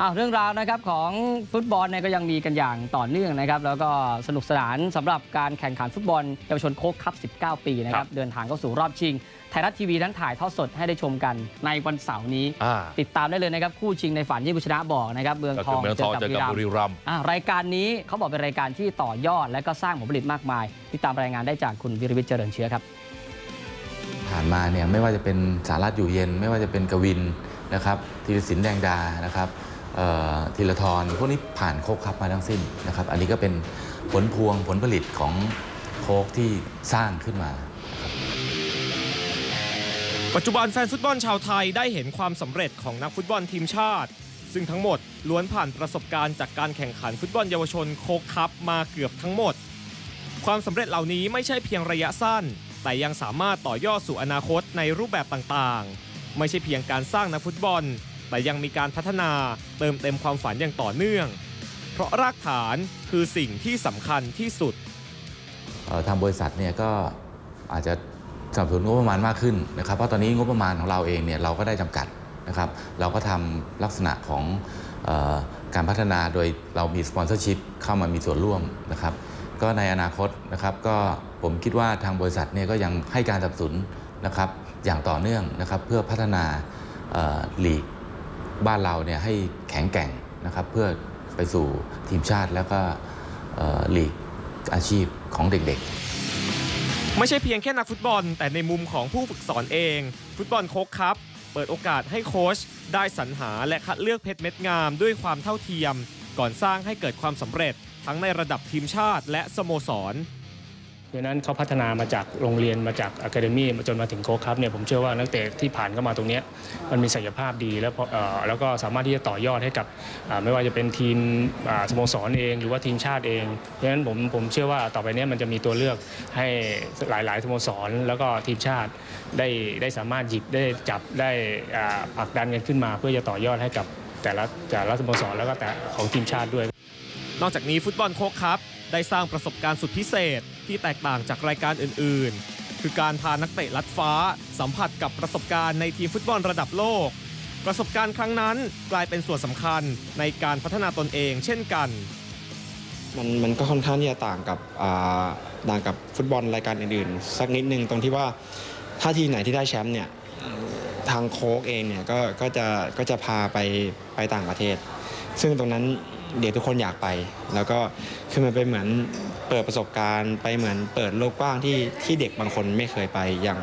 อ้าวเรื่องราวนะครับของฟุตบอลเนี่ยก็ยังมีกันอย่างต่อเนื่องนะครับ แล้วก็สนุกสนานสำหรับการแข่งขันฟุตบอลเยาวชนโค้กคัพ 19 ปีนะครับ เดินทางเข้าสู่รอบชิง ไทยรัฐทีวีนั้นถ่ายทอดสดให้ได้ชมกันในวันเสาร์นี้อ่าติดตามได้เลยนะครับ คู่ชิงในฝันที่คุณชนะบอกนะครับเมืองก็ทคือองเมืองทองเจอกับบุรีรัมย์อ่ารายการนี้เขาบอกเป็นรายการที่ต่อยอด และก็สร้างผลผลิตมากมาย ติดตามรายงานได้จากคุณวิริวิทย์เจริญเชื้อครับ ผ่านมาเนี่ยไม่ว่าจะเป็นสารัตอยู่เย็น ไม่ว่าจะเป็นกวินนะครับธีรศิลป์แดงดานะครับเอ่อ ธีรทรพวกนี้ผ่านโคกคัพมาทั้งสิ้นนะครับ อันนี้ก็เป็นผลพวงผลผลิตของโคกที่สร้างขึ้นมา ปัจจุบันแฟนฟุตบอลชาวไทยได้เห็นความสำเร็จของนักฟุตบอลทีมชาติ ซึ่งทั้งหมดล้วนผ่านประสบการณ์จากการแข่งขันฟุตบอลเยาวชนโคกคัพมาเกือบทั้งหมด ความสำเร็จเหล่านี้ไม่ใช่เพียงระยะสั้น แต่ยังสามารถต่อยอดสู่อนาคตในรูปแบบต่างๆ ไม่ใช่เพียงการสร้างนักฟุตบอล แต่ยังมีการพัฒนาเติมเต็มความฝันอย่างต่อเนื่อง เพราะรากฐานคือสิ่งที่สำคัญที่สุดทางบริษัทเนี่ยก็อาจจะสนับสนุนงบประมาณมากขึ้นนะครับ เพราะตอนนี้งบประมาณของเราเองเนี่ยเราก็ได้จำกัดนะครับ เราก็ทำลักษณะของออการพัฒนาโดยเรามีสปอนเซอร์ชิพเข้ามามีส่วนร่วมนะครับ ก็ในอนาคตนะครับก็ผมคิดว่าทางบริษัทเนี่ยก็ยังให้การสนับสนุนนะครับอย่างต่อเนื่องนะครับเพื่อพัฒนาเอ่อลีก บ้านเราเนี่ยให้แข็งแกร่งนะครับเพื่อไปสู่ทีมชาติแล้วก็เอ่อลีกอาชีพของเด็กๆ ไม่ใช่เพียงแค่นักฟุตบอล แต่ในมุมของผู้ฝึกสอนเอง ฟุตบอลโค้กครับ เปิดโอกาสให้โค้ชได้สรรหาและคัดเลือกเพชรเม็ดงามด้วยความเท่าเทียม ก่อนสร้างให้เกิดความสำเร็จทั้งในระดับทีมชาติและสโมสร ดังนั้นเขาพัฒนามาจากโรงเรียนมาจากอะคาเดมี่จนมาถึงโค้ชครับเนี่ยผมเชื่อว่านักเตะที่ผ่านเข้ามาตรงนี้มันมีศักยภาพดีแล้วแล้วก็สามารถที่จะต่อยอดให้กับไม่ว่าจะเป็นทีมสโมสรเอง หรือว่าทีมชาติเองเพราะฉะนั้นผมผมเชื่อว่าต่อไปนี้มันจะมีตัวเลือกให้หลายๆสโมสรแล้วก็ทีมชาติได้ได้สามารถหยิบได้จับได้ผลักดันกันขึ้นมา เพื่อจะต่อยอดให้กับแต่ละแต่ละสโมสรแล้วก็แต่ของทีมชาติด้วย นอกจากนี้ฟุตบอลโค้กครับ ได้สร้างประสบการณ์สุดพิเศษที่แตกต่างจากรายการอื่นๆ คือการพานักเตะลัดฟ้า สัมผัสกับประสบการณ์ในทีมฟุตบอลระดับโลก ประสบการณ์ครั้งนั้นกลายเป็นส่วนสำคัญในการพัฒนาตนเอง เช่นกัน มันมันก็ค่อนข้างที่จะต่างกับต่างกับฟุตบอลรายการอื่นๆ สักนิดนึงตรงที่ว่าถ้าทีมไหนที่ได้แชมป์เนี่ยทางโค้กเองเนี่ยก็ก็จะก็จะพาไปไปต่างประเทศ ซึ่งตรงนั้น เดี๋ยวทุกคนอยากไป แล้วก็คือมันเป็นเหมือนเปิดประสบการณ์ไปเหมือนเปิดโลกกว้างที่ที่เด็กบางคนไม่เคยไปอย่าง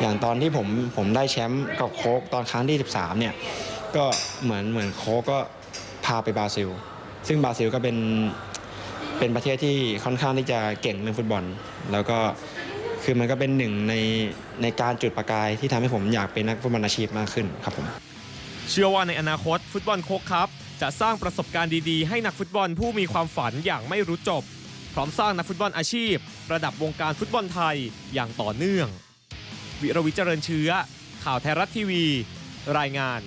อย่างตอนที่ผมผมได้แชมป์กับโค้กตอนครั้งที่ 13 เนี่ยก็เหมือนเหมือนโค้กก็พาไปบราซิล ซึ่งบราซิลก็เป็นเป็นประเทศที่ค่อนข้างที่จะเก่งเรื่องฟุตบอล แล้วก็คือมันก็เป็นหนึ่งในในการจุดประกายที่ทำให้ผมอยากเป็นนักฟุตบอลอาชีพมากขึ้นครับผมเชื่อว่าในอนาคตฟุตบอลโค้กครับ จะสร้างประสบการณ์ดีๆ ให้นักฟุตบอลผู้มีความฝันอย่างไม่รู้จบ พร้อมสร้างนักฟุตบอลอาชีพ ระดับวงการฟุตบอลไทยอย่างต่อเนื่อง วิรวิจเจริญเชื้อ ข่าวไทยรัฐทีวี รายงาน